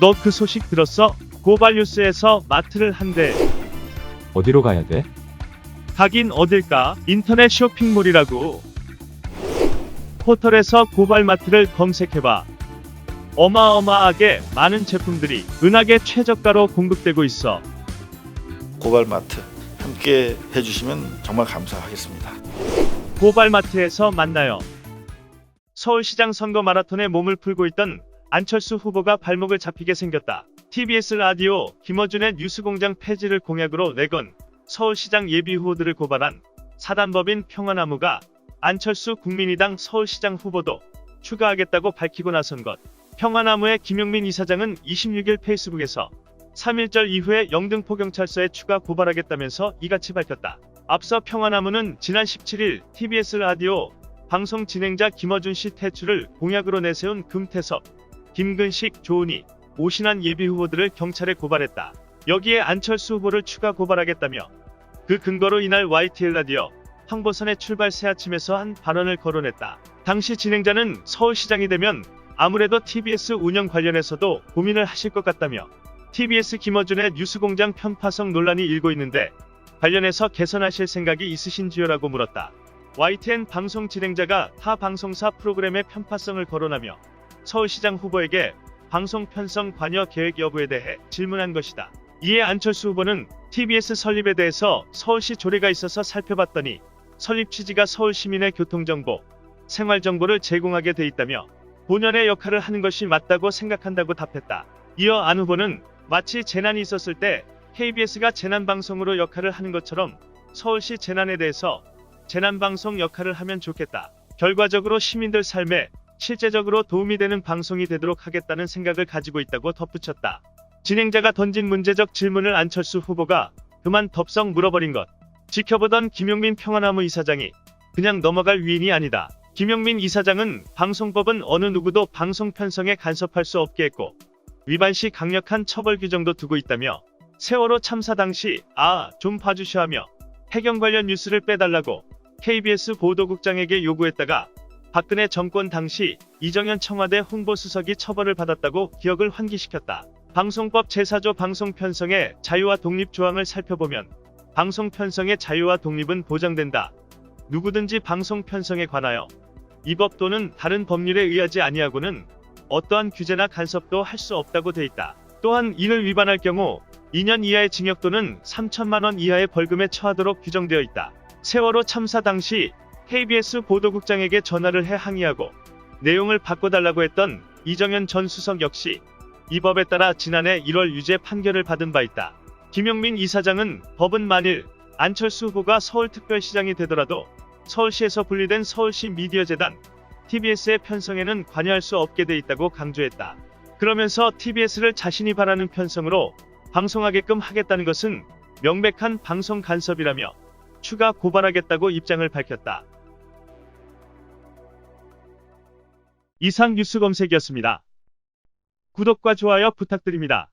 너 그 소식 들었어? 고발뉴스에서 마트를 한대. 어디로 가야 돼? 가긴 어딜까? 인터넷 쇼핑몰이라고. 포털에서 고발마트를 검색해봐. 어마어마하게 많은 제품들이 은하계 최저가로 공급되고 있어. 고발마트 함께 해주시면 정말 감사하겠습니다. 고발마트에서 만나요. 서울시장 선거 마라톤에 몸을 풀고 있던 안철수 후보가 발목을 잡히게 생겼다. TBS 라디오 김어준의 뉴스공장 폐지를 공약으로 내건 서울시장 예비 후보들을 고발한 사단법인 평화나무가 안철수 국민의당 서울시장 후보도 추가하겠다고 밝히고 나선 것. 평화나무의 김용민 이사장은 26일 페이스북에서 3일절 이후에 영등포경찰서에 추가 고발하겠다면서 이같이 밝혔다. 앞서 평화나무는 지난 17일 TBS 라디오 방송 진행자 김어준 씨 퇴출을 공약으로 내세운 금태섭, 김근식, 조은희, 오신환 예비 후보들을 경찰에 고발했다. 여기에 안철수 후보를 추가 고발하겠다며 그 근거로 이날 YTL 라디오 황보선의 출발 새 아침에서 한 발언을 거론했다. 당시 진행자는 서울시장이 되면 아무래도 TBS 운영 관련해서도 고민을 하실 것 같다며 TBS 김어준의 뉴스공장 편파성 논란이 일고 있는데 관련해서 개선하실 생각이 있으신지요라고 물었다. YTN 방송 진행자가 타 방송사 프로그램의 편파성을 거론하며 서울시장 후보에게 방송 편성 관여 계획 여부에 대해 질문한 것이다. 이에 안철수 후보는 TBS 설립에 대해서 서울시 조례가 있어서 살펴봤더니 설립 취지가 서울 시민의 교통정보, 생활정보를 제공하게 돼 있다며 본연의 역할을 하는 것이 맞다고 생각한다고 답했다. 이어 안 후보는 마치 재난이 있었을 때 KBS가 재난방송으로 역할을 하는 것처럼 서울시 재난에 대해서 재난방송 역할을 하면 좋겠다. 결과적으로 시민들 삶에 실제적으로 도움이 되는 방송이 되도록 하겠다는 생각을 가지고 있다고 덧붙였다. 진행자가 던진 문제적 질문을 안철수 후보가 그만 덥석 물어버린 것. 지켜보던 김용민 평화나무 이사장이 그냥 넘어갈 위인이 아니다. 김용민 이사장은 방송법은 어느 누구도 방송 편성에 간섭할 수 없게 했고 위반 시 강력한 처벌 규정도 두고 있다며 세월호 참사 당시 아 좀 봐주셔 하며 해경 관련 뉴스를 빼달라고 KBS 보도국장에게 요구했다가 박근혜 정권 당시 이정현 청와대 홍보수석이 처벌을 받았다고 기억을 환기시켰다. 방송법 제4조 방송 편성의 자유와 독립 조항을 살펴보면 방송 편성의 자유와 독립은 보장된다. 누구든지 방송 편성에 관하여 이 법 또는 다른 법률에 의하지 아니하고는 어떠한 규제나 간섭도 할 수 없다고 돼 있다. 또한 이를 위반할 경우 2년 이하의 징역 또는 3천만 원 이하의 벌금에 처하도록 규정되어 있다. 세월호 참사 당시 KBS 보도국장에게 전화를 해 항의하고 내용을 바꿔달라고 했던 이정현 전 수석 역시 이 법에 따라 지난해 1월 유죄 판결을 받은 바 있다. 김용민 이사장은 법은 만일 안철수 후보가 서울특별시장이 되더라도 서울시에서 분리된 서울시 미디어재단 TBS의 편성에는 관여할 수 없게 돼 있다고 강조했다. 그러면서 TBS를 자신이 바라는 편성으로 방송하게끔 하겠다는 것은 명백한 방송 간섭이라며 추가 고발하겠다고 입장을 밝혔다. 이상 뉴스 검색이었습니다. 구독과 좋아요 부탁드립니다.